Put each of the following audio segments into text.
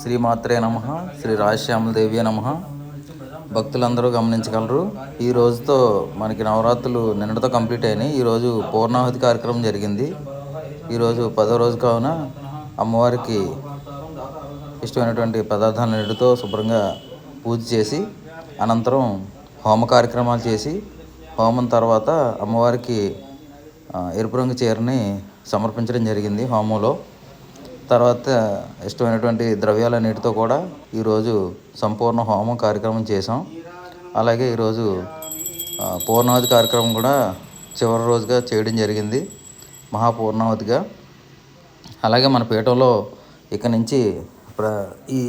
శ్రీమాత్రే నమ శ్రీ రాజశ్యామలదేవి నమ. భక్తులందరూ గమనించగలరు. ఈ రోజుతో మనకి నవరాత్రులు నిన్నటితో కంప్లీట్ అయినాయి. ఈరోజు పూర్ణాహుతి కార్యక్రమం జరిగింది. ఈరోజు పదో రోజు కావున అమ్మవారికి ఇష్టమైనటువంటి పదార్థాలన్నిటితో శుభ్రంగా పూజ చేసి అనంతరం హోమ కార్యక్రమాలు చేసి హోమం తర్వాత అమ్మవారికి ఎరుపు రంగు చీరని సమర్పించడం జరిగింది హోమంలో. తర్వాత ఇష్టమైనటువంటి ద్రవ్యాలన్నిటితో కూడా ఈరోజు సంపూర్ణ హోమం కార్యక్రమం చేసాం అలాగే ఈరోజు పూర్ణావతి కార్యక్రమం కూడా చివరి రోజుగా చేయడం జరిగింది. మహాపూర్ణావతిగా అలాగే మన పీఠంలో ఇక నుంచి ప్ర ఈ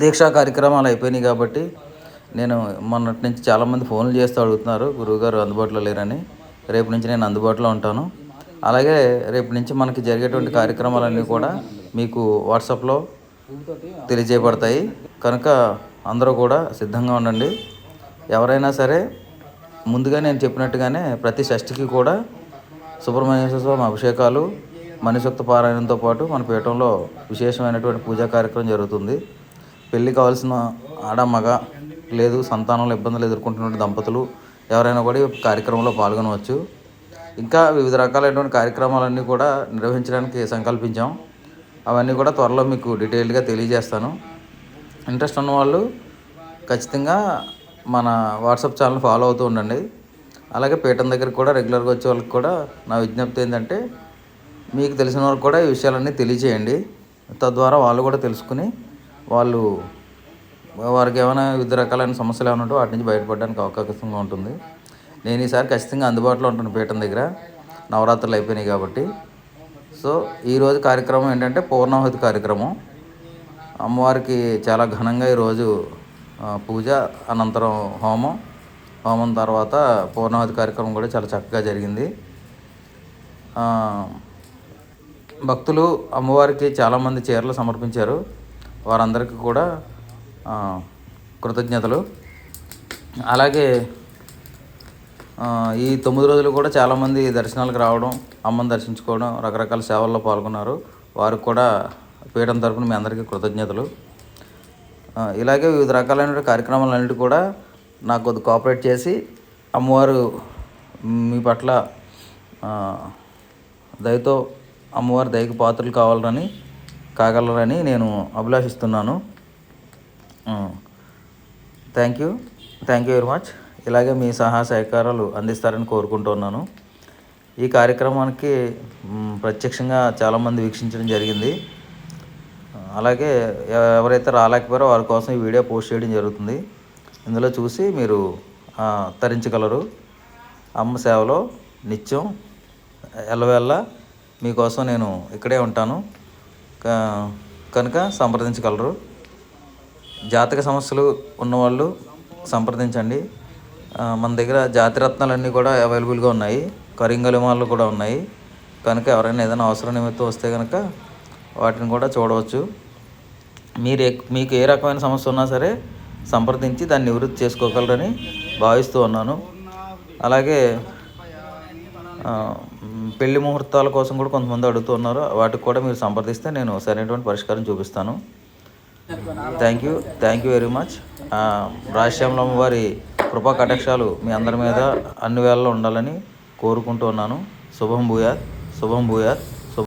దీక్షా కార్యక్రమాలు అయిపోయినాయి కాబట్టి నేను మొన్నటి నుంచి చాలామంది ఫోన్లు చేస్తూ అడుగుతున్నారు గురువుగారు అందుబాటులో లేరని. రేపు నుంచి నేను అందుబాటులో ఉంటాను. అలాగే రేపు నుంచి మనకి జరిగేటువంటి కార్యక్రమాలన్నీ కూడా మీకు వాట్సాప్లో తెలియజేయబడతాయి. కనుక అందరూ కూడా సిద్ధంగా ఉండండి. ఎవరైనా సరే ముందుగా నేను చెప్పినట్టుగానే ప్రతి షష్ఠికి కూడా సుబ్రహ్మణ్యేశ్వర స్వామి అభిషేకాలు మణిసూక్త పారాయణంతో పాటు మన పీఠంలో విశేషమైనటువంటి పూజా కార్యక్రమం జరుగుతుంది. పెళ్ళి కావాల్సిన ఆడ మగ లేదు సంతానంలో ఇబ్బందులు ఎదుర్కొంటున్న దంపతులు ఎవరైనా కూడా ఈ కార్యక్రమంలో పాల్గొనవచ్చు. ఇంకా వివిధ రకాలైనటువంటి కార్యక్రమాలన్నీ కూడా నిర్వహించడానికి సంకల్పించాం. అవన్నీ కూడా త్వరలో మీకు డీటెయిల్డ్గా తెలియజేస్తాను. ఇంట్రెస్ట్ ఉన్నవాళ్ళు ఖచ్చితంగా మన వాట్సాప్ ఛానల్ ఫాలో అవుతూ ఉండండి. అలాగే పీఠం దగ్గర కూడా రెగ్యులర్గా వచ్చే వాళ్ళకి కూడా నా విజ్ఞప్తి ఏంటంటే మీకు తెలిసిన వాళ్ళు కూడా ఈ విషయాలన్నీ తెలియజేయండి. తద్వారా వాళ్ళు కూడా తెలుసుకుని వాళ్ళు వారికి ఏమైనా వివిధ రకాలైన సమస్యలు ఏమైనా ఉంటే వాటి నుంచి బయటపడడానికి అవకాశంగా ఉంటుంది. నేను ఈసారి ఖచ్చితంగా అందుబాటులో ఉంటాను పీఠం దగ్గర. నవరాత్రులు అయిపోయినాయి కాబట్టి. సో ఈరోజు కార్యక్రమం ఏంటంటే పూర్ణాహుతి కార్యక్రమం. అమ్మవారికి చాలా ఘనంగా ఈరోజు పూజ అనంతరం హోమం. హోమం తర్వాత పూర్ణాహుతి కార్యక్రమం కూడా చాలా చక్కగా జరిగింది. భక్తులు అమ్మవారికి చాలామంది చీరలు సమర్పించారు. వారందరికీ కూడా కృతజ్ఞతలు. అలాగే ఈ తొమ్మిది రోజులు కూడా చాలామంది దర్శనాలకు రావడం అమ్మని దర్శించుకోవడం రకరకాల సేవల్లో పాల్గొన్నారు. వారికి కూడా పీఠం తరపున మీ అందరికీ కృతజ్ఞతలు. ఇలాగే వివిధ రకాలైన కార్యక్రమాలన్నిటి కూడా నాకు కొద్ది కోఆపరేట్ చేసి అమ్మవారు మీ పట్ల దయతో అమ్మవారి దయకు పాత్రలు కావాలని కాగలరని నేను అభిలాషిస్తున్నాను. Thank you thank you very much ఇలాగే మీ సహాయ సహకారాలు అందిస్తారని కోరుకుంటున్నాను ఈ కార్యక్రమానికి ప్రత్యక్షంగా చాలామంది వీక్షించడం జరిగింది. అలాగే ఎవరైతే రాలేకపోయారో వారి కోసం ఈ వీడియో పోస్ట్ చేయడం జరుగుతుంది. ఇందులో చూసి మీరు తరించగలరు. అమ్మ సేవలో నిత్యం ఎల్లవేళ్ళ మీకోసం నేను ఇక్కడే ఉంటాను. కనుక సంప్రదించగలరు. జాతక సమస్యలు ఉన్నవాళ్ళు సంప్రదించండి. మన దగ్గర జాతిరత్నాలన్నీ కూడా అవైలబుల్గా ఉన్నాయి. కరింగలిమాలు కూడా ఉన్నాయి. కనుక ఎవరైనా ఏదైనా అవసరం నిమిత్తం వస్తే కనుక వాటిని కూడా చూడవచ్చు. మీరు మీకు ఏ రకమైన సమస్య ఉన్నా సరే సంప్రదించి దాన్ని నివృత్తి చేసుకోగలరని భావిస్తూ ఉన్నాను. అలాగే పెళ్ళి ముహూర్తాల కోసం కూడా కొంతమంది అడుగుతున్నారు వాటికి కూడా మీరు సంప్రదిస్తే నేను సరైనటువంటి పరిష్కారం చూపిస్తాను. Thank you thank you very much Rajashyamalamma వారి కృపా కటాక్షాలు మీ అందరి మీద అన్ని వేళల్లో ఉండాలని కోరుకుంటూ ఉన్నాను. శుభం భూయాత్ శుభం భూయాత్.